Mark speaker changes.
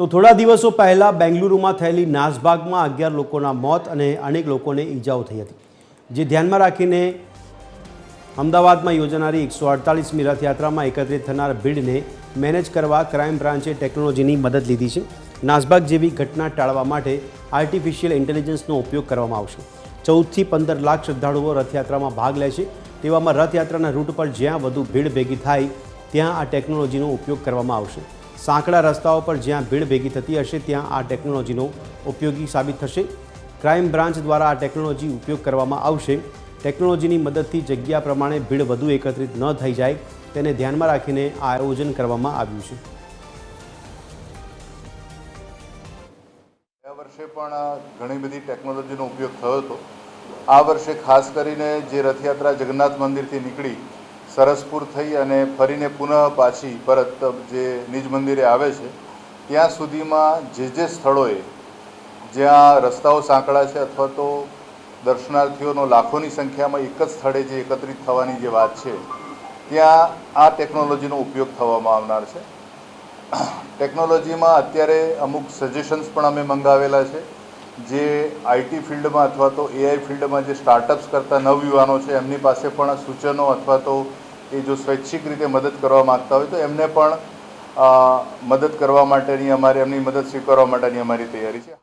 Speaker 1: તો થોડા દિવસો પહેલાં બેંગલુરુમાં થયેલી નાસભાગમાં અગિયાર લોકોના મોત અને અનેક લોકોને ઈજાઓ થઈ હતી. જે ધ્યાનમાં રાખીને અમદાવાદમાં યોજાનારી એકસો અડતાલીસમી રથયાત્રામાં એકત્રિત થનાર ભીડને મેનેજ કરવા ક્રાઇમ બ્રાન્ચે ટેકનોલોજીની મદદ લીધી છે. નાસભાગ જેવી ઘટના ટાળવા માટે આર્ટિફિશિયલ ઇન્ટેલિજન્સનો ઉપયોગ કરવામાં આવશે. ચૌદથી પંદર લાખ શ્રદ્ધાળુઓ રથયાત્રામાં ભાગ લે છે. તેવામાં રથયાત્રાના રૂટ પર જ્યાં વધુ ભીડ ભેગી થાય, ત્યાં આ ટેકનોલોજીનો ઉપયોગ કરવામાં આવશે. સાંકડા રસ્તાઓ પર જ્યાં ભીડ ભેગી થતી હશે, ત્યાં આ ટેકનોલોજીનો ઉપયોગી સાબિત થશે. ક્રાઇમ બ્રાન્ચ દ્વારા આ ટેકનોલોજી ઉપયોગ કરવામાં આવશે. ટેકનોલોજીની મદદથી જગ્યા પ્રમાણે ભીડ વધુ એકત્રિત ન થઈ જાય, તેને ધ્યાનમાં રાખીને આ આયોજન કરવામાં આવ્યું છે.
Speaker 2: ગયા વર્ષે પણ ઘણી બધી ટેકનોલોજીનો ઉપયોગ થયો હતો. આ વર્ષે ખાસ કરીને જે રથયાત્રા જગન્નાથ મંદિરથી નીકળી સરસપુર થઈ અને ફરીને પુનઃ પાછી પરત જે નિજ મંદિરે આવે છે, ત્યાં સુધીમાં જે જે સ્થળોએ જ્યાં રસ્તાઓ સાંકડા છે અથવા તો દર્શનાર્થીઓનો લાખોની સંખ્યામાં એક જ સ્થળે જે એકત્રિત થવાની જે વાત છે, ત્યાં આ ટેકનોલોજીનો ઉપયોગ થવામાં આવનાર છે. ટેકનોલોજીમાં અત્યારે અમુક સજેશન્સ પણ અમે મંગાવેલા છે, જે આઈટી ફિલ્ડમાં અથવા તો એઆઈ ફિલ્ડમાં જે સ્ટાર્ટઅપ્સ કરતા નવયુવાનો છે, એમની પાસે પણ સૂચનો અથવા તો એ જો સ્વૈચ્છિક રીતે મદદ કરવા માગતા હોય તો એમને પણ મદદ કરવા માટેની અમારે, એમની મદદ સ્વીકારવા માટેની અમારી તૈયારી છે.